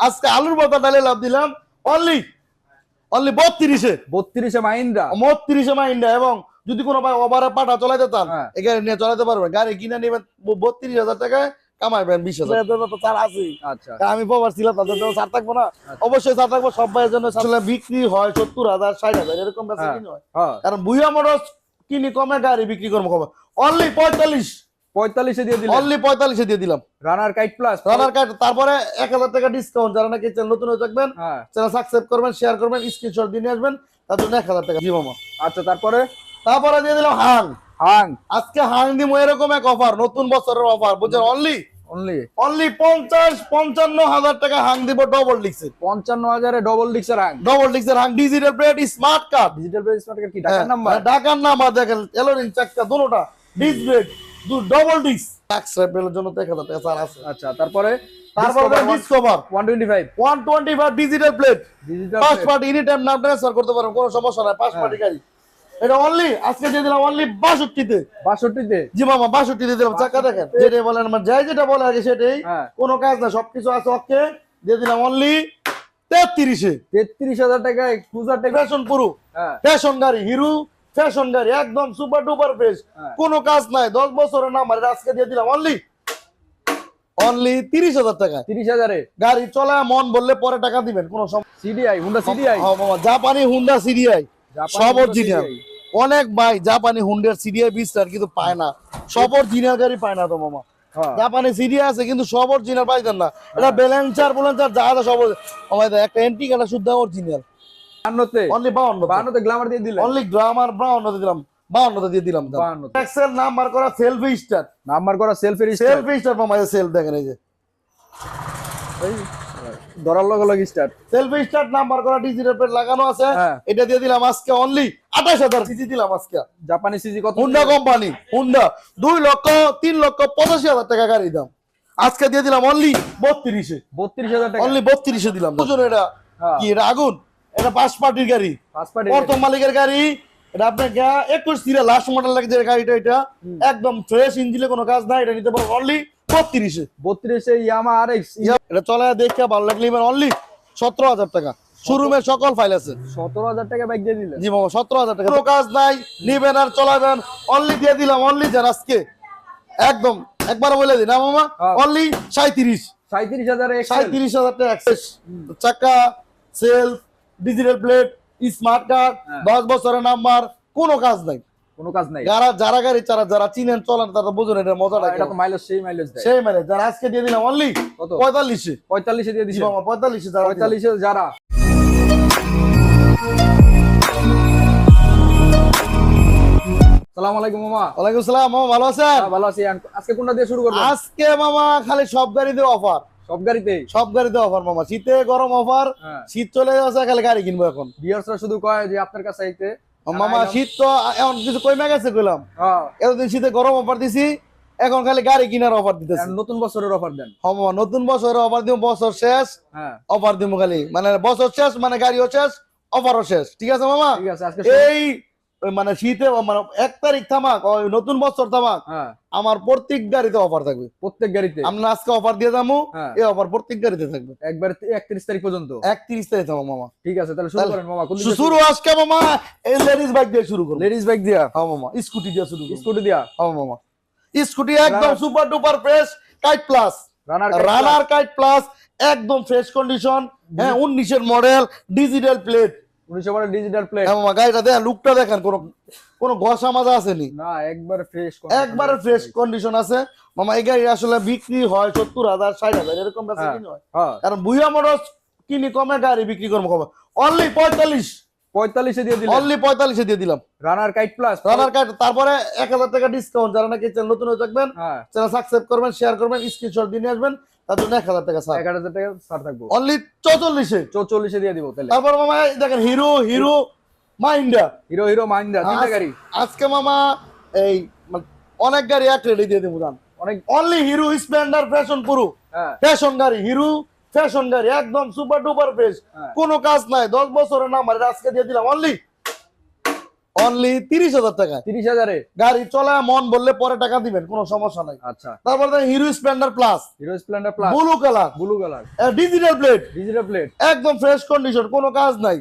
আজকে আলুর বতা ডালে লাভ দিলাম অনলি অনলি বত্রিশে। বত্রিশে মাইন্ডা বত্রিশে মাইন্ডা এবং যদি কোনো ভাই ওভারে পাঠা চলাইতে চান হ্যাঁ। গাড়ি নিয়ে চালাতে পারবেন। গাড়ি কিনে নেবেন বত্রিশ হাজার টাকায় কামাইবেন বিশ হাজার। তো ছাড় আছেই। আচ্ছা। আমি প্রবার ছিলাম তাদের জন্য ছাড় থাকব না। অবশ্যই ছাড় থাকব সব ভাইয়ের জন্য বিক্রি হয় সত্তর হাজার ষাট হাজার এরকম হ্যাঁ। হয়। হ্যাঁ। কারণ বুয়া মোটরস কিনি কমে গাড়ি বিক্রি করব কমে। অনলি পঁয়তাল্লিশ। পঁয়তাল্লিশে দিয়ে দিলেন। অনলি পঁয়তাল্লিশে দিয়ে দিলাম। Runner kite plus runner card তারপরে এক হাজার টাকা ডিসকাউন্ট যারা নাকি চ্যানেল নতুন হয়ে থাকবেন হ্যাঁ। চ্যানেল সাবস্ক্রাইব করবেন শেয়ার করবেন স্ক্রিনশট দিয়ে আসবেন তার জন্য এক হাজার টাকা জি মামা আচ্ছা তারপরে? তারপরে দিয়ে দিলাম হাং হাং আজকে হাং দিব এরকম এক অফার নতুন বছরের অফার বুঝছেন? অনলি অনলি অনলি পঞ্চাশ পঞ্চান্ন হাজার টাকা হাং দিব ডবল ডিক্সে পঞ্চান্ন হাজারে ডবল ডিক্সের হাং ডবল ডিক্সের Hang digital plate smart card digital place market কি? ঢাকার নাম্বার ঢাকার নাম্বার দেখেন এলোরিং চাক্কা দুটোটা। ডিস ব্রেক দু ডবল ডিক্স ট্যাক্স রেপেলের জন্য তো টাকা ছাড় আছে। আচ্ছা তারপরে তারপরে Discover one twenty five one twenty five digital plate digital পাঁচ পার্টি এনি টাইম নাম ট্রান্সফার করতে কোনো সমস্যা নাই পাঁচ পার্টি গাড়ি এটা অনলি আজকে দিয়ে দিলাম অনলি বাষট্টিতে। বাষট্টিতে? জি মামা বাষট্টিতে দিলাম চাকা দেখেন যেটা বলেন আমার যাই যেটা বলে আগে সেটাই হ্যাঁ। কোনো কাজ না সবকিছু আছে ওকে দিয়ে দিলাম অনলি তেত্রিশে। তেত্রিশ হাজার টাকায় ক্রুজার পুরো হ্যাঁ। ফ্যাশন গাড়ি হিরো ফ্যাশন গাড়ি একদম সুপার ডুপার ফ্রেশ হ্যাঁ। কোনো কাজ নাই। দশ বছরের নাম আর আজকে দিয়ে দিলাম। অনলি অনলি তিরিশ হাজার টাকা। তিরিশ হাজারে? গাড়ি চলা মন বললে পরে টাকা দিবেন কোনো সিডিআই হুন্ডা সিডিআই হ্যাঁ, জাপানি হুন্ডা সিরিয়াই সব অরিজিনাল অনেক ভাই জাপানি হুন্ডার সিরিয়াই বিস্তার কিন্তু পায় না। সব অরিজিনাল গাড়ি পায় না তো মামা। হ্যাঁ। জাপানি সিরিয়া আছে কিন্তু সব অরিজিনাল পাইতেন না। এটা ব্যালেন্সার ব্যালেন্সার যা সব একটা এন্টিক একটা শুদ্ধ অরিজিনাল বান্নতে অনলি বাউন্ন বান্নতে গ্লামার দিয়ে দিলেন। অনলি গ্রামার বাউন্নতে দিলাম বাউন্নতে দিয়ে দিলাম বাহান্নতে। এক্সেল নাম্বার করা সেলফি স্টার নাম্বার করা সেলফের সেলফি স্টার সেলফ দেখেন এই যে। ধরার লগে লগে স্টার্ট সেলফি স্টার নাম্বার করা ডিজিটাল প্লেট লাগানো আছে। হ্যাঁ। এটা দিয়ে দিলাম আজকে অনলি আঠাশ হাজার সিসি দিলাম আজকে। জাপানি সিজি কত? হুন্ডা কোম্পানি হুন্ডা দুই লক্ষ তিন লক্ষ পঁচাশি হাজার টাকা গাড়ি দাম। আজকে দিয়ে দিলাম অনলি বত্রিশে। বত্রিশ হাজার টাকা। অনলি বত্রিশে দিলাম। বুঝুন এটা হ্যাঁ। কি এটা আগুন? এটা পাঁচ পার্টির গাড়ি। প্রথম মালিকের গাড়ি। এটা আপনার একুশ সিরে লাস্ট মডেল লাগে যে গাড়িটা এটা। একদম ফ্রেশ ইঞ্জিনে কোনো কাজ নাই এটা নিতে অনলি বত্রিশে। বত্রিশে ইয়ামা আর এটা চলে দেখে ভালো লাগলে অনলি সতেরো হাজার টাকা। শোরুমের সকল ফাইল আছে। সতেরো হাজার টাকা বাইক দিয়ে দিলেন। জি বাবা সতেরো হাজার টাকা। কোনো কাজ নাই নিবেন আর চলাবেন অনলি দিয়ে দিলাম অনলি আজকে। একদম একবার বলে দিন মামা? হ্যাঁ। অনলি সাঁত্রিশ সাঁত্রিশ হাজার সাঁত্রিশ হাজার টাকা। চাকা self digital plate smart card হ্যাঁ। দশ বছরের নাম্বার কোনো কাজ নাই। কোনো কাজ নাই। যারা যারা গাড়ি চারা যারা চিনেন চলেন তারা বুঝুন এটা মজাটা এটা তো মাইলেজ সেই মাইলেজ দেয়। সেই মানে যারা আজকে দিয়ে দিলাম অনলি কত? পঁয়তাল্লিশে। পঁয়তাল্লিশে দিয়ে মামা যারা আলাইকুম মামা। ওয়ালাইকুম মামা ভালো আছেন? হ্যাঁ, ভালো আছি। আজকে কোনটা দিয়ে শুরু করব আজকে মামা খালি সব গাড়িতে অফার সব গাড়িতেই সব গাড়িতে অফার মামা। শীতে গরম অফার হ্যাঁ। শীত চলে যাচ্ছে খালি গাড়ি কিনবো এখন। বিয়ার্সরা শুধু কয় যে আপনার কাছে আইতে? মামা শীত তো এখন কিছু কমে গেছে কইলাম। হ্যাঁ। এতদিন শীতে গরম অফার দিছি এখন খালি গাড়ি কেনার অফার দিতেছি। নতুন বছরের অফার দেন। হ্যাঁ মামা নতুন বছর অফার দিব বছর শেষ হ্যাঁ। অফার দিব খালি। মানে বছর শেষ মানে গাড়িও শেষ অফারও শেষ। ঠিক আছে মামা? ঠিক আছে এই মানে শীতে মানে এক তারিখ থামাক ওই নতুন বছর থামাক হ্যাঁ। আমার প্রত্যেক গাড়িতে অফার থাকবে। প্রত্যেক গাড়িতে? আমরা আজকে অফার দিয়ে যাব হ্যাঁ। এই অফার প্রত্যেক গাড়িতে থাকবে। একবার একত্রিশ তারিখ পর্যন্ত? একত্রিশ তারিখ থামো মামা। ঠিক আছে তাহলে শুরু করেন মামা শুরু আজকে মামা এই লেডিস বাইক দিয়ে শুরু করব। লেডিস বাইক দিয়া? হ্যাঁ মামা স্কুটি দিয়া শুরু স্কুটি দিয়া? হ্যাঁ মামা। স্কুটি একদম super duper fresh kite plus runner kite plus একদম ফ্রেশ কন্ডিশন হ্যাঁ উনিশের মডেল ডিজিটাল প্লেট উনিশশো বারো ডিজিটাল প্লেট মামা গাড়িটা দেখেন লুকটা দেখেন কোনো কোনো ঘষা মাজা আসেনি। না একবার ফ্রেশ একবারে ফ্রেশ কন্ডিশন আছে। মামা এই গাড়ি আসলে বিক্রি হয় সত্তর হাজার ষাট হাজার এরকম হ্যাঁ। কিনি হয়। কারণ বুয়া মোটরস কিনি কমে গাড়ি বিক্রি করব কমে অনলি পঁয়তাল্লিশ। পঁয়তাল্লিশে দিয়ে দিলেন। অনলি পঁয়তাল্লিশে দিয়ে দিলাম। Runner kite plus runner card তারপরে এক হাজার টাকা ডিসকাউন্ট যারা নাকি চ্যানেল নতুন হয়ে থাকবেন চ্যানেল সাবস্ক্রাইব করবেন শেয়ার করবেন স্ক্রিনশট দিয়ে নিয়ে আসবেন। তার জন্য এক হাজার টাকা ছাড় এক হাজার টাকা ছাড় থাকব। অনলি চৌচল্লিশে। চৌচল্লিশে দিয়ে দিব তাহলে। তারপর মামা দেখেন হিরো হিরো মাইন্ডা হিরো হিরো মাইন্ডা তিনটা গাড়ি। আজকে মামা এই মানে অনেক গাড়ি এক রেডি দিয়ে দেবো দাম অনেক অনলি হিরো স্প্লেন্ডার ফ্যাশন পুরো ফ্যাশন গাড়ি হিরো ফ্যাশন গাড়ি একদম সুপার ডুপার ফ্রেশ। কোনো কাজ নাই দশ বছরের নাম আজকে দিয়ে দিলাম অনলি অনলি তিরিশ হাজার টাকায় তিরিশ হাজারে? গাড়ি চলা মন বললে পরে টাকা দিবেন কোনো সমস্যা নাই। আচ্ছা। তারপর Hero Splendor plus Hero Splendor plus blue colour blue colour digital plate digital plate একদম ফ্রেশ কন্ডিশন কোনো কাজ নাই।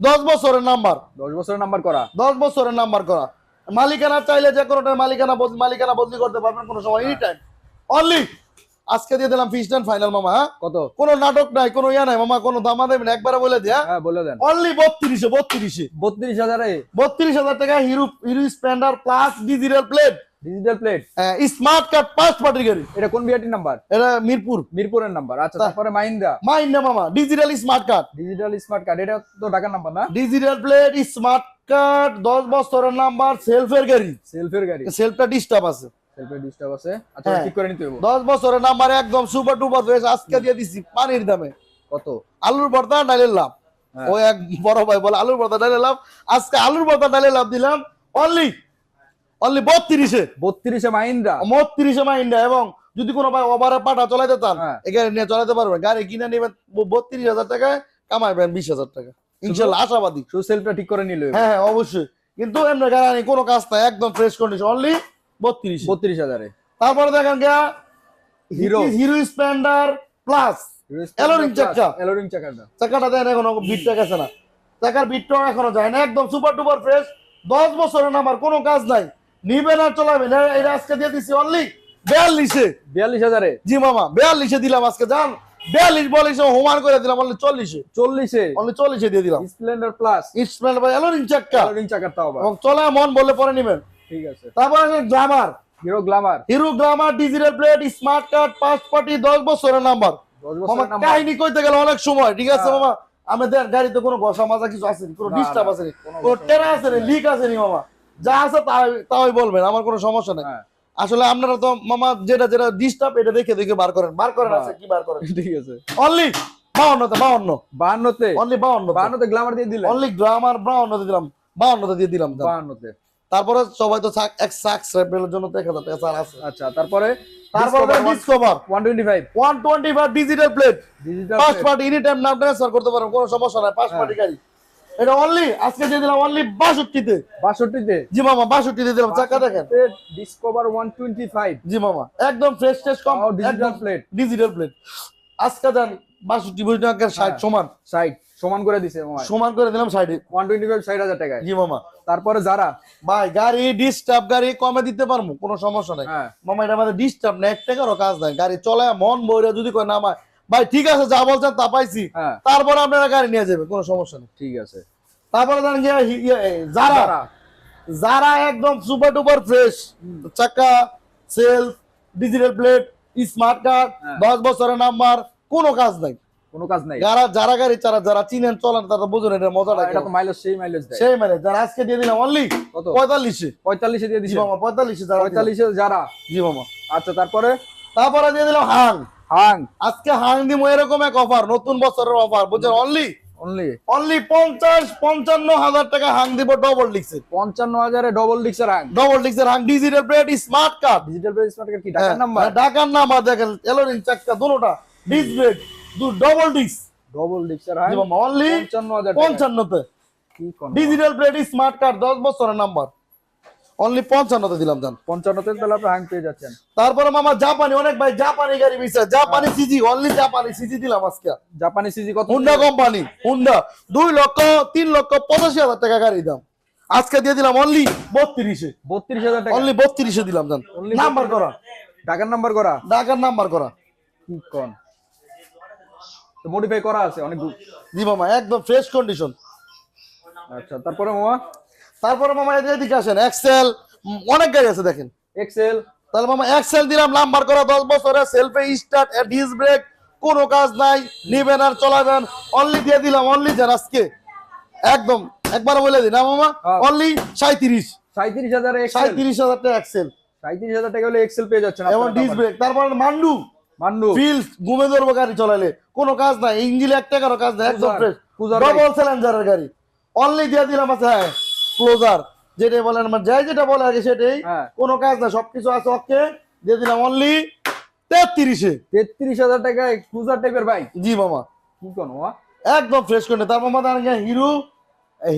দশ বছরের নাম্বার দশ বছরের নাম্বার করা। দশ বছরের নাম্বার করা। মালিকানা চাইলে যে কোনো মালিকানা বদলি মালিকানা বদলি করতে পারবেন কোনো সময় এনি টাইম অনলি আজকে দিয়ে দিলাম ফিস্ট অ্যান্ড ফাইনাল মামা হ্যাঁ? কত? কোনো নাটক নাই কোনো ইয়া নাই মামা কোনো দামা দেবেন একবারে বলে দিয়া হ্যাঁ? বলে দেন। অনলি বত্রিশে বত্রিশে। বত্রিশ হাজারে? বত্রিশ হাজার টাকা Hero Hero Splendor plus digital plate digital plate smart card পাঁচ পার্টি গাড়ি এটা কোন বিআরটি নাম্বার এটা মিরপুর। মিরপুরের নাম্বার আচ্ছা তারপরে মাইন্দ্রা মাইন্ড মামা digital smart card digital smart card এটা তো ঢাকার নাম্বার না? ডিজিটাল প্লেট স্মার্ট কার্ড দশ বছরের নাম্বার সেলফের গাড়ি সেলফের গাড়ি সেলফটা ডিস্টার্ব আছে। সেলফের ডিস্টার্ব আছে। আচ্ছা হ্যাঁ। ঠিক করে নিতে হবে দশ বছরের নাম্বার একদম সুপার ফ্রেশ আজকে দিয়ে দিছি পানির দামে। কত? আলুর ভর্তা ডালের লাভ হ্যাঁ। ও এক বড় ভাই বলে আলুর ভর্তা ডালের লাভ আজকে আলুর ভর্তা ডালের লাভ দিলাম অনলি অনলি মাইন্ডা এবং যদি কোনো ভাই ওভারে পাঠা চলাইতে চান হ্যাঁ। গাড়ি নিয়ে চলাইতে পারবেন। গাড়ি কিনে নেবেন বত্রিশ হাজার টাকায় কামাইবেন বিশ হাজার টাকা। ইনশাল্লাহ আশাবাদী। শুধু সেলফটা ঠিক করে নিলে হ্যাঁ হ্যাঁ অবশ্যই। কিন্তু এমনি গাড়ি কোনো কাজ নাই একদম ফ্রেশ কন্ডিশন অনলি বত্রিশ। বত্রিশ হাজারে। তারপরে দেখেন গিয়া Hero. Hero Splendor plus Alloring চাকা। এলোরিং চাকাটা চাকাটা দেন এখনও বিটটা গেছে না। চাকার বিটটাও এখনও যায় না। একদম সুপার টুপার ফ্রেশ দশ বছরের নামার কোনো কাজ নাই। নিবেন আর চলাবেন এ- এটা আজকে দিয়ে দিছি অনলি বিয়াল্লিশে। বিয়াল্লিশ হাজারে। জি মামা বিয়াল্লিশে দিলাম আজকে যান বিয়াল্লিশ বলিশে হোমান করে দিলাম অনলি চল্লিশে। চল্লিশে। অনলি চল্লিশে দিয়ে দিলাম। স্প্লেন্ডার প্লাস স্প্লেন্ডার এলোরিং চাক্কা এলোরিং চাকার তাও এবং চলে মন বললে পরে নিবেন। ঠিক আছে। তারপরে Glamour. Hero Glamour. Hero Glamour digital plate smart card পাঁচ পার্টি দশ বছরের নাম্বার। কাহিনী কইতে গেলে অনেক সময় ঠিক আছে হ্যাঁ। মামা? আমাদের গাড়িতে কোনো ঘষা মাজা কিছু আসেনি কোনো ডিস্টার্ব আসেনি কোনো টেরা আসেনি লিক আসেনি মামা? যা আছে তাই তাই বলবেন আমার কোনো সমস্যা নেই। হ্যাঁ। আসলে আপনারা তো মামা যেটা যেটা ডিস্টার্ব এটা দেখে দেখে বার করেন। বার করেন হ্যাঁ। আছে কি বার করেন? ঠিক আছে। অনলি বাউন্নতে বাউন্ন। বাহান্নতে অনলি বাউন্ন বাহান্নতে গ্লামার দিয়ে দিলেন? অনলি গ্রামার বাউন্নতে দিলাম। বাউন্নতে দিয়ে দিলাম। দাম। তারপরে সবাই তো সাক- এক সাকসেসফুলের জন্য তো এক হাজার টাকা ছাড় আছে। আচ্ছা তারপরে তারপরে Discover one twenty five one twenty five digital plate digital পাঁচ পার্টি এনি টাইম নাম ট্রান্সফার করতে পারবেন কোনো সমস্যা নাই পাঁচ হ্যাঁ। পার্টি গাড়ি। এটা অনলি আজকে দিয়ে দিলাম অনলি বাষট্টিতে। বাষট্টিতে। জি মামা বাষট্টিতে দিলাম চাকা দেখেন। ডিসকভার ওয়ান টোয়েন্টি ফাইভ জি মামা একদম ফ্রেশ টেস্ট কম ডিজিটাল প্লেট ডিজিটাল প্লেট আজকে দেন বাষট্টি বই টাকার ষাট হ্যাঁ। সমান। সাইড সমান করে দিছে সমান করে দিলাম ষাটে। ওয়ান টোয়েন্টি ফাইভ ষাট হাজার টাকায়। জি মামা। তারপরে যারা? ভাই গাড়ি ডিস্টার্ব গাড়ি কমে দিতে পারব কোনো সমস্যা নাই। হ্যাঁ। মামা এটা আমাদের ডিস্টার্ব না এক টাকারও কাজ নাই। গাড়ি চলায় মন বইরা যদি কয় নামায় ভাই ঠিক আছে যা বলছেন তা পাইছি। হ্যাঁ। তারপরে আপনারা গাড়ি নিয়ে যাবে কোনো সমস্যা নেই। ঠিক আছে। তারপরে গিয়ে হি- ইয়ে, যারা যারা? একদম সুপার ডুপার ফ্রেশ চাকা self digital plate smart card. দশ বছরের নাম্বার কোনো কাজ নাই। কোনো কাজ নাই। যারা যারা গাড়ি চারা যারা চিনেন চলেন তারা বুঝুন এটা মজাটা এটা তো মাইলেজ সেই মাইলেজ দেয়। সেই মানে যারা আজকে দিয়ে দিলাম অনলি কত? পঁয়তাল্লিশে। পঁয়তাল্লিশে দিয়ে জি দিছে মামা পঁয়তাল্লিশে যারা দিলাম। পঁয়তাল্লিশে যারা। জি মামা। আচ্ছা তারপরে? তারপরে দিয়ে দিলাম হাং। হাং। আজকে হাং এরকম এক অফার নতুন বছরের অফার বুঝছেন? অনলি অনলি অনলি পঞ্চাশ পঞ্চান্ন হাজার টাকা হাং দিব ডবল ডিক্সের পঞ্চান্ন হাজারে ডবল ডিক্সের হাং। ডবল ডিক্সের Hang digital plate smart card digital base smart card কি? টাকার নাম্বার ঢাকার নাম্বার দেখেন এলোরিং চাক্কা দুটোটা। ডিস্ক ব্রেক দু ডবল ডিস্ক ডবল ডিক্সের হাং অনলি পঞ্চান্ন হাজার টাকা। পঞ্চান্নতে। কি কোন ডিজিটাল প্লেট স্মার্ট কার্ড দশ বছরের নাম্বার অনলি পঞ্চান্নতে দিলাম জান। পঞ্চান্নতে তাহলে আপনি হাং পেয়ে যাচ্ছেন। তারপরে মামা জাপানি অনেক ভাই জাপানি গাড়ি বিছে জাপানি সিজি অনলি জাপানি সিজি দিলাম আজকে। জাপানি সিজি কত হুন্ডা কোম্পানি হুন্ডা দুই লক্ষ তিন লক্ষ পঁচাশি হাজার টাকা গাড়ি দাম। আজকে দিয়ে দিলাম অনলি বত্রিশে। বত্রিশ হাজার টাকা। অনলি বত্রিশে দিলাম জান। নাম্বার করা। টাকার নাম্বার করা। ঢাকার নাম্বার করা। কি কোন? তো মডিফাই করা আছে অনেক জি মামা একদম ফ্রেশ কন্ডিশন আচ্ছা তারপরে মামা? তারপরে মামা এদিকে আসেন এক্সেল অনেক গাড়ি আছে দেখেন। এক্সেল তাহলে মামা এক্সেল দিলাম নাম্বার করা দশ বছরে সেলফে স্টার্ট ডিস ব্রেক কোনো কাজ নাই নিবেন আর চলাবেন। অনলি দিয়ে দিলাম অনলি যান আজকে। একদম একবার বলে দিন মামা। অনলি সাঁত্রিশ সাঁত্রিশ হাজারে এক্সেল সাঁত্রিশ হাজার টাকা এক্সেল সাঁত্রিশ হাজার টাকা হলে এক্সেল পেয়ে যাচ্ছেন এবং ডিস ব্রেক তারপর মান্ডু মান্ডু। ঘুমে ধরবো গাড়ি চলালে কোনো কাজ নাই ইঞ্জিনে এক টাকারও কাজ নাই একদম ফ্রেশ Cruiser ডবল স্যালেঞ্জারের গাড়ি। অনলি দিয়ে দিলাম আছে হ্যাঁ ক্লোজার যেটাই বলেন আমার যাই যেটা বলে আগে সেটাই। কোনো কাজ নাই সবকিছু আছে ওকে দিয়ে দিলাম অনলি তেত্রিশে। তেত্রিশ হাজার টাকায় ক্রুজার টাইপের বাইক জি মামা। কি কোন একদম ফ্রেশ করে Hero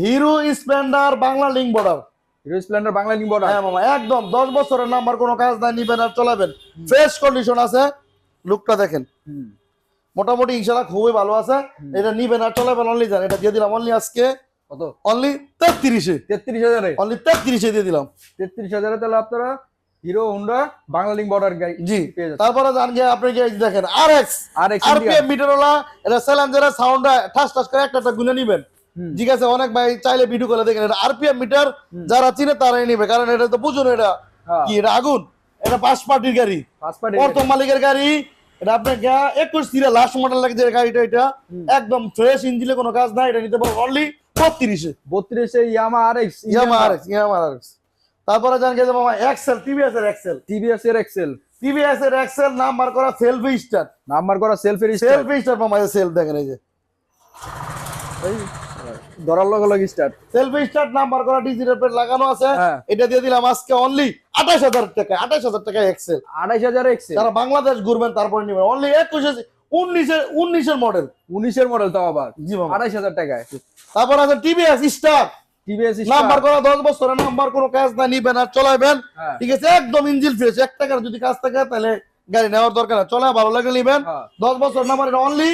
Hero Splendor Bangla link border Hero Splendor Bangla link border হ্যাঁ মামা একদম দশ বছরের নাম্বার কোনো কাজ নাই নিবেন আর চলাবেন। ফ্রেশ কন্ডিশন আছে। লুকটা দেখেন। মোটামুটি ইনশাল্লাহ খুবই ভালো আছে। এটা নিবেন আর চলাবেন অনলি যান। এটা দিয়ে দিলাম অনলি আজকে কত? অনলি তেত্রিশে। তেত্রিশ হাজারে? অনলি তেত্রিশে দিয়ে দিলাম। তেত্রিশ হাজারে তাহলে আপনারা হিরো হোন্ডা বাংলালিং বর্ডার গাড়ি জি। তারপরে জান গিয়ে আপনি কি এই যে দেখেন আর এক্স আর এক্স আরপিএম মিটারওয়ালা এটা চ্যালেঞ্জারের সাউন্ড ঠাস ঠাস করে একটা একটা গুনে নিবেন। ঠিক আছে অনেক ভাই চাইলে ভিডিও করে দেখেন এটা আরপিএম মিটার যারা চিনে তারাই নিবে কারণ এটা তো বুঝুন এটা হ্যাঁ। কি এটা আগুন? এটা পাঁচ পার্টির গাড়ি। প্রথম মালিকের গাড়ি। এটা আপনার একুশ সিরিয়াল লাস্ট মডেল লাগে যে গাড়িটা এটা। একদম ফ্রেশ ইঞ্জিনে কোনো কাজ নাই এটা নিতে পারব অনলি বত্রিশে। বত্রিশে Yamaha R X Yamaha R X Yamaha R X তারপরে জান গেছে মামা এক্সেল টিভিএস এর এক্সেল টিভিএস এর এক্সেল টিভিএস এর এক্সেল নাম্বার করা সেলফি স্টার নাম্বার করা সেলফের সেলফি স্টার মামা সেলফ দেখেন এই যে। ধরার লগে লগে স্টার্ট সেলফি স্টার্ট নাম্বার করা ডিজিটাল প্লেট লাগানো আছে। হ্যাঁ। এটা দিয়ে দিলাম আজকে অনলি আঠাশ হাজার টাকা আঠাশ হাজার টাকা এক্সেল আড়াইশ হাজার এক্সেল যারা বাংলাদেশ ঘুরবেন তারপরে নেবেন। অনলি একুশে উনিশের উনিশের মডেল উনিশের মডেল তাও আবার। জি মামা আড়াইশ হাজার টাকায়। তারপর আছে টিভিএস স্টার টিভিএস নাম্বার করা দশ বছরের নাম্বার কোনো কাজ না নিবেন আর চলাইবেন। হ্যাঁ। ঠিক আছে? একদম ইঞ্জিন ফ্রেশ এক টাকার যদি কাজ থাকে তাহলে গাড়ি নেওয়ার দরকার না চলে ভালো লাগলে নিবেন। হ্যাঁ। দশ বছর নাম্বার অনলি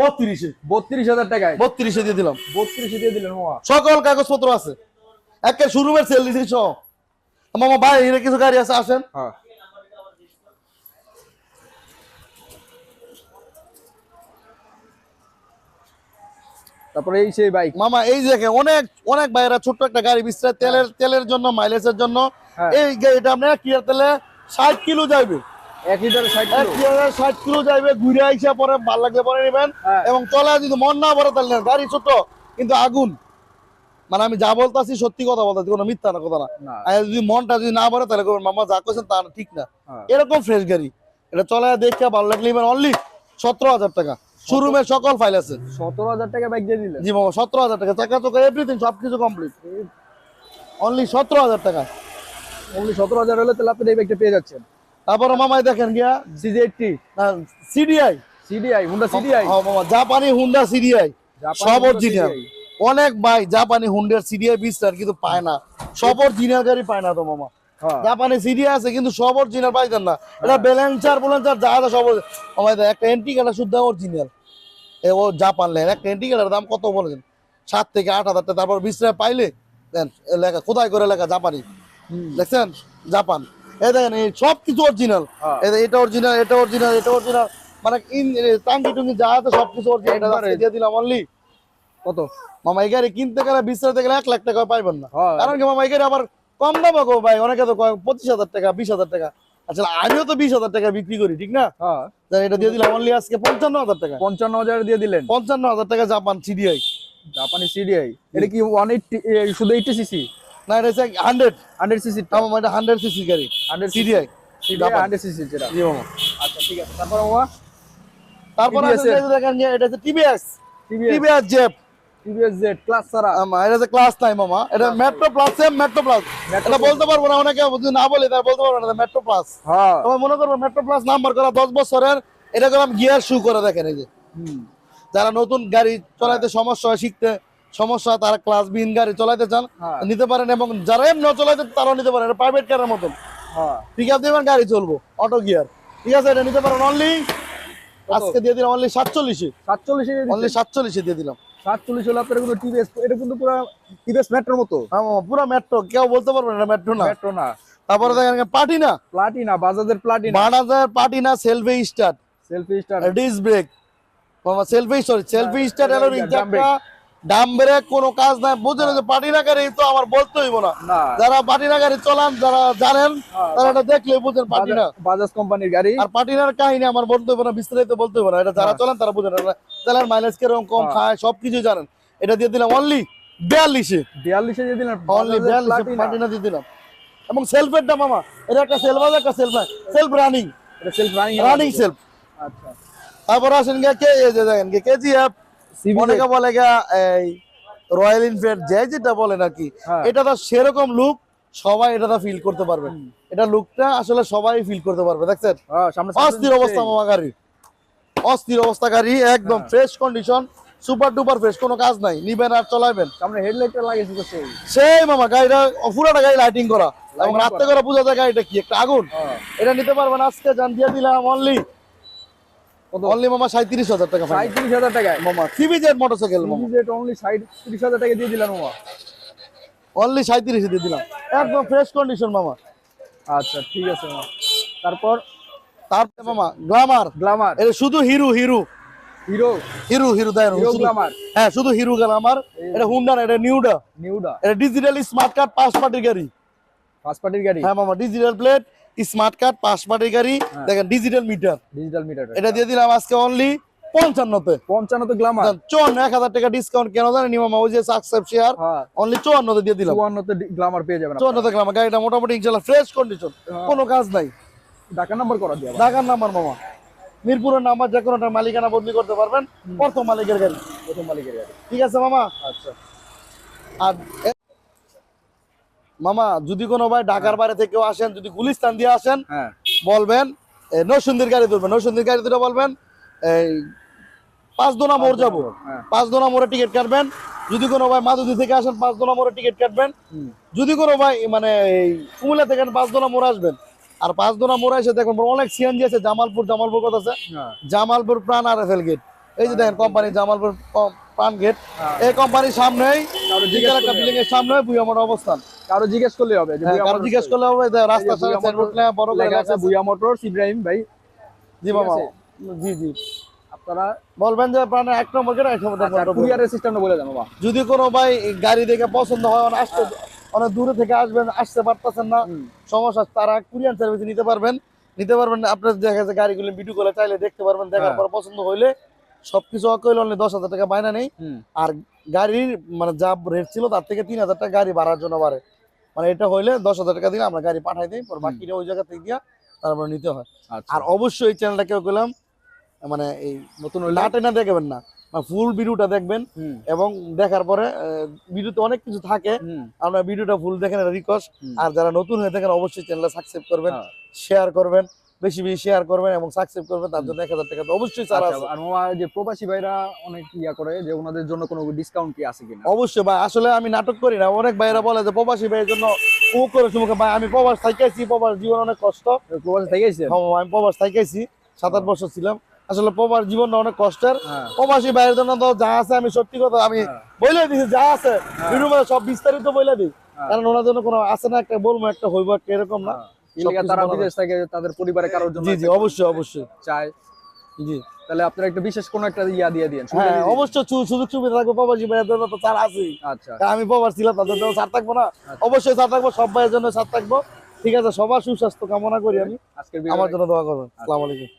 বত্রিশে। বত্রিশ হাজার টাকায়। বত্রিশে দিয়ে দিলাম। বত্রিশে দিয়ে দিলেন মামা সকল কাগজপত্র আছে। একটা শোরুমের সেল দিছি সহ মামা ভাই এর কিছু গাড়ি আছে আসেন। হ্যাঁ। তারপরে এই সেই বাইক মামা এই যে দেখেন, অনেক অনেক ভাইয়েরা ছোট্ট একটা গাড়ি বিস্তার তেলের তেলের জন্য মাইলেজের জন্য হ্যাঁ। এই গাড়িটা আপনার কিয়ার তেলে ষাট কিলো যাইবে। এক লিটার ষাট এক কিলো কিয়ারে যাইবে ঘুরে আইসা পরে ভালো লাগলে পরে নেবেন। হ্যাঁ। এবং চলে যদি মন না তাহলে গাড়ি ছোট কিন্তু আগুন। মানে আমি যা বলতাছি সত্যি কথা বলতাছি কোনো মিথ্যা না কথা না। আর যদি মনটা যদি না ভরে তাহলে করবেন মামা যা করছেন তা ঠিক না। হ্যাঁ। এরকম ফ্রেশ গাড়ি। এটা চলে দেখে ভালো লাগলে নেবেন অনলি সতেরো হাজার টাকা। শোরুমের সকল ফাইল আছে। সতেরো হাজার টাকা দিয়ে দিলেন? জি মামা সতেরো হাজার টাকা। চাকা চোখা এভরিথিং সবকিছু কমপ্লিট অনলি সতেরো হাজার টাকা। অনলি সতেরো হাজার হলে তাহলে আপনি এই ব্যাগটা পেয়ে যাচ্ছেন। তারপরে মামাই দেখেন গিয়া CG eighty CDI CDI Honda CDI মামা জাপানি হুন্ডা সিডিআই সব অরিজিনাল অনেক ভাই জাপানি হুন্ডার সিডিআই বিস্তার কিন্তু পায় না। সব অরিজিনাল গাড়ি পায় না তো মামা। হ্যাঁ। জাপানি সিডি আছে কিন্তু সব অরিজিনাল পাইতেন না। এটা ব্যালেন্সার ব্যালেন্সার যা আছে সব। আমাদের একটা এন্টি কাটার শুদ্ধ অরিজিনাল ও জাপান লেন। একটা এন্টি কাটার দাম কত বলেছেন সাত থেকে আট হাজার টাকা। তারপর বিশ টাকা পাইলে লেখা খোদাই করে লেখা জাপানি? দেখছেন? জাপান। দেখেন এই সব কিছু অরিজিনাল হ্যাঁ। এটা অরিজিনাল এটা অরিজিনাল এটা অরিজিনাল মানে ইন টাঙ্কি টুঙ্কি যা আছে সব কিছু একবারে। অরিজিনাল দিয়ে দিলাম অনলি কত? মামা এই গাড়ি কিনতে গেলে গেলে এক লাখ টাকা পাইবেন না। কারণ কি মামা এই গাড়ি আবার কম দাম গো ভাই অনেকে তো কয় পঁচিশ হাজার টাকা বিশ হাজার টাকা। আচ্ছা আমিও তো বিশ হাজার টাকা বিক্রি করি ঠিক না? হ্যাঁ। এটা দিয়ে দিলাম অনলি আজকে পঞ্চান্ন হাজার টাকা। পঞ্চান্ন হাজার দিয়ে দিলেন। পঞ্চান্ন হাজার টাকা জাপান সিডিআই জাপানি সিডিআই এটা কি ওয়ান এইটটি শুধু এইটটি সিসি না এটা হচ্ছে হান্ড্রেড হান্ড্রেড সিসি মামা এটা হান্ড্রেড সিসি গাড়ি হান্ড্রেড সিডিআই হান্ড্রেড সিসি যেটা। জি মামা। আচ্ছা ঠিক আছে। তারপর মামা? তারপর আছে দেখেন যে এটা হচ্ছে টিভিএস টিভিএস জেপ টিভিএস জেড ক্লাস ছাড়া। আমা এটা হচ্ছে ক্লাস নাই মামা। এটা Metro plus same Metro plus এটা বলতে পারব না অনেকে যদি না বলে তারা বলতে পারব না মেট্রো প্লাস হ্যাঁ। তোমার মনে করব মেট্রো প্লাস নাম্বার করা দশ বছরের এটা করলাম গিয়ার শু করে দেখেন এই যে। হুম। যারা নতুন গাড়ি চালাইতে সমস্যা হয় শিখতে সমস্যা তারা ক্লাস বিন গাড়ি চালাইতে চান হ্যাঁ। নিতে পারেন এবং যারা এমনি চালাইতে তারাও নিতে পারেন। প্রাইভেট কারের মতন। হ্যাঁ। পিক আপ দেবেন গাড়ি চলবো অটো গিয়ার ঠিক আছে এটা নিতে পারেন অনলি আজকে দিয়ে দিলাম অনলি সাতচল্লিশে। সাতচল্লিশে অনলি সাতচল্লিশে দিয়ে দিলাম। সাতচল্লিশ হলে আপনার কোনো টিভিএস এটা কিন্তু পুরো টিভিএস মেট্রোর মতো। হ্যাঁ পুরো মেট্রো কেউ বলতে পারবেন না মেট্রো না। মেট্রো না। তারপরে দেখেন পার্টি না প্লাটিনা বাজাজের প্লাটিনা বানাজার পার্টি না selfie start selfie star disc brake selfie sorry selfie start এলো. ডাম ব্রেক কোনো কাজ নাই বুঝেন যে গাড়ি তো আমার বলতে হইব না। না। যারা পাটিনা গাড়ি চলান যারা জানেন হ্যাঁ, তারা এটা দেখলে বুঝেন পাটিনা। বাজাজ- বাজাজ কোম্পানির গাড়ি। আর পাটিনার কাহিনী আমার বলতে হবে না বিস্তারিত বলতে হবে না এটা যারা হ্যাঁ। তারা বুঝেন চালান মাইলেজ কীরকম কম হ্যাঁ। খায় সবকিছু জানেন। এটা দিয়ে দিলাম অনলি বিয়াল্লিশে। বিয়াল্লিশে দিয়ে দিলেন অনলি বাজাজের বিয়াল্লিশে Platina। পাটিনা দিয়ে দিলাম। এবং সেলফের দাম মামা এটা একটা সেলফ আছে একটা সেলফ সেলফ রানিং এটা সেলফ রানিং রানিং সেলফ আচ্ছা। তারপর আসেন কে এই যে দেখেন কেজিএফ অনেকে বলে এই রয়্যাল এনফিল্ড যে যেটা বলে নাকি হ্যাঁ। এটা তো সেরকম লুক সবাই এটা ফিল করতে পারবে। এটা লুকটা আসলে সবাই ফিল করতে পারবে দেখছেন? হ্যাঁ অস্থির অবস্থা মামা গাড়ি অস্থির অবস্থা গাড়ি একদম। Fresh condition super duper fresh কোনো কাজ নাই নিবেন আর চলাইবেন। সামনে হেডলাইটটা লাগিয়েছে তো সেই। সেই মামা গাড়িটা পুরাটা গাড়ি লাইটিং করা। এবং রাত্রে করে। বোঝা যায় গাড়িটা কি একটা আগুন। হ্যাঁ। এটা নিতে পারবেন আজকে জান দিয়ে দিলাম অনলি অনলি মামা সাঁত্রিশ হাজার টাকা ফাইনাল। সাঁত্রিশ হাজার মামা সিবিজেড মোটরসাইকেল মামা। সিবিজেট অনলি সাঁত্রিশ হাজার টাকা দিয়ে দিলেন মামা। অনলি সাঁত্রিশ দিয়ে দিলাম। একদম ফ্রেশ কন্ডিশন মামা। আচ্ছা ঠিক আছে মামা। তারপর? তারপরে মামা গ্লামার গ্লামার এটা শুধু Hero Hero. Hero? Hero Hero দেয় হিরো গ্লামার হ্যাঁ শুধু হিরো গ্লামার এটা হুন্ডা এটা নিউডা নিউডা এটা ডিজিটাল স্মার্ট কার্ড পাঁচ পার্টির গাড়ি। ফার্স্ট পার্টির গাড়ি? হ্যাঁ মামা ডিজিটাল প্লেট স্মার্ট কার্ড পাঁচ গাড়ি হ্যাঁ। দেখেন ডিজিটাল মিটার ডিজিটাল মিটার এটা দিয়ে দিলাম আজকে অনলি পঞ্চান্নতে। গ্লামার চুয়ান্ন এক হাজার টাকা ডিসকাউন্ট কেন জানেন মামা ওই যে সাকসেপ শেয়ার হ্যাঁ। অনলি চুয়ান্নতে দিয়ে দিলাম। চুয়ান্নতে গ্লামার পেয়ে যাবেন গাড়িটা মোটামুটি ইনশাল্লাহ ফ্রেশ কন্ডিশন হ্যাঁ। কোনো কাজ নাই। নাম্বার করা দিয়ে। ঢাকার নাম্বার মামা। মিরপুরের নাম্বার যে কোনোটা মালিকানা বদলি করতে পারবেন প্রথম মালিকের গাড়ি। প্রথম মালিকের গাড়ি। ঠিক আছে মামা? আচ্ছা। আর মামা যদি কোনো ভাই ঢাকার বাইরে থেকেও আসেন যদি গুলিস্তান দিয়ে আসেন হ্যাঁ। বলবেন নসুন্দির গাড়ি তুলবেন নসুন্দির গাড়ি তুলে বলবেন এই পাঁচ দোনা মোড় যাব। হ্যাঁ। পাঁচ দোনা মোড়ে টিকিট কাটবেন। যদি কোনো ভাই মাদুদি থেকে আসেন পাঁচ দোনা মোড়ে টিকিট কাটবেন। যদি কোনো ভাই মানে এই কুমিল্লা থেকে পাঁচ দোনা মোড়ে আসবেন আর পাঁচ দোনা মোড়ে এসে দেখুন অনেক সিএনজি আছে জামালপুর জামালপুর কথা আছে? হ্যাঁ। জামালপুর প্রাণ আর এফএল গেট। এই যে দেখেন কোম্পানি জামালপুর প- প্রাণ গেট হ্যাঁ। এই কোম্পানির সামনেই একটা বিল্ডিং এর সামনে বুয়ামোট অবস্থান। কারও জিজ্ঞেস করলে হবে হ্যাঁ, কারও জিজ্ঞেস করলে হবে যে রাস্তার সামনে ভুয়া সাইনবোর্ড মোটরস বড় লেখা লেখা আছে আছে। মোটরস ইব্রাহিম ভাই। জি আছে? জি জি। আপনারা বলবেন যে প্রাণের এক নম্বর কেন এক নম্বর আচ্ছা কুরিয়ারের সিস্টেমটা বলে দেন বাবা যদি কোনো ভাই গাড়ি দেখে পছন্দ হয় আসতে অনেক দূরে থেকে আসবেন আসতে পারতেছেন না সমস্যা তারা কুরিয়ান সার্ভিস নিতে পারবেন। নিতে পারবেন আপনার দেখা যাচ্ছে গাড়িগুলো ভিডিও করে চাইলে দেখতে পারবেন দেখার হ্যাঁ। পর পছন্দ হইলে সবকিছু অকইল অনলি দশ হাজার টাকা বাইনা নেই। আর গাড়ির মানে যা রেট ছিল তার থেকে তিন হাজার টাকা গাড়ি বাড়ার জন্য বাড়ে। মানে এটা হইলে দশ হাজার টাকা দিলে আমরা গাড়ি পাঠাই দিই পর বাকিটা ওই জায়গা থেকে দিয়া তারপরে নিতে হয়। আচ্ছা। আর অবশ্যই এই চ্যানেলটা কেউ করলাম মানে এই নতুন না। টেনা দেখবেন না। ফুল ভিডিওটা দেখবেন এবং দেখার পরে ভিডিওতে অনেক কিছু থাকে। আপনারা ভিডিওটা ফুল দেখেন রিকোয়েস্ট আর যারা নতুন হয়ে থাকেন অবশ্যই চ্যানেলটা সাবস্ক্রাইব করবেন হ্যাঁ। শেয়ার করবেন। বেশি বেশি শেয়ার করবেন এবং সাবস্ক্রাইব করবেন তার জন্য এক হাজার টাকা তো অবশ্যই ছাড় আচ্ছা, আছে। আর মামা যে প্রবাসী ভাইরা অনেক ইয়া করে যে ওনাদের জন্য কোনো ডিসকাউন্ট কি আছে কিনা? অবশ্যই ভাই আসলে আমি নাটক করি না। অনেক ভাইরা বলে যে প্রবাসী ভাইয়ের জন্য উমুক করে চুমুকে ভাই আমি প্রবাস থাইকাইছি প্রবাস জীবন অনেক কষ্ট। প্রবাসী থেকে হ্যাঁ, আমি প্রবাস থাইকাইছি সাত আট বছর ছিলাম। আসলে প্রবাস জীবনটা অনেক কষ্টের। হ্যাঁ। প্রবাসী ভাইয়ের জন্য তো যা আছে আমি সত্যি কথা আমি হ্যাঁ। বলে দিছি যা আছে। সব বিস্তারিত বলে দিই। হ্যাঁ। কারণ ওনার জন্য কোনো আছে না একটা বলব একটা হইব একটা এরকম না। এই লেগে সবকিছু তারা বিদেশ থেকে তাদের পরিবারে কারোর জন্য জি জি একটা অবশ্যই। অবশ্যই চায় জি। তাহলে আপনারা একটা বিশেষ কোনো একটা ইয়া দিয়ে দিন হ্যাঁ অবশ্যই সুযোগ সুবিধা থাকবে প্রবাসী তো আছে আচ্ছা। আমি প্রবাস ছিলাম তাদের জন্য ছাড় থাকব না। আচ্ছা। অবশ্যই ছাড় থাকব সব ভাইয়ের জন্য ছাড় থাকব। ঠিক আছে সবার সুস্বাস্থ্য কামনা করি আমি। আজকের আমার জন্য দোয়া করবেন। আসসালামু আলাইকুম।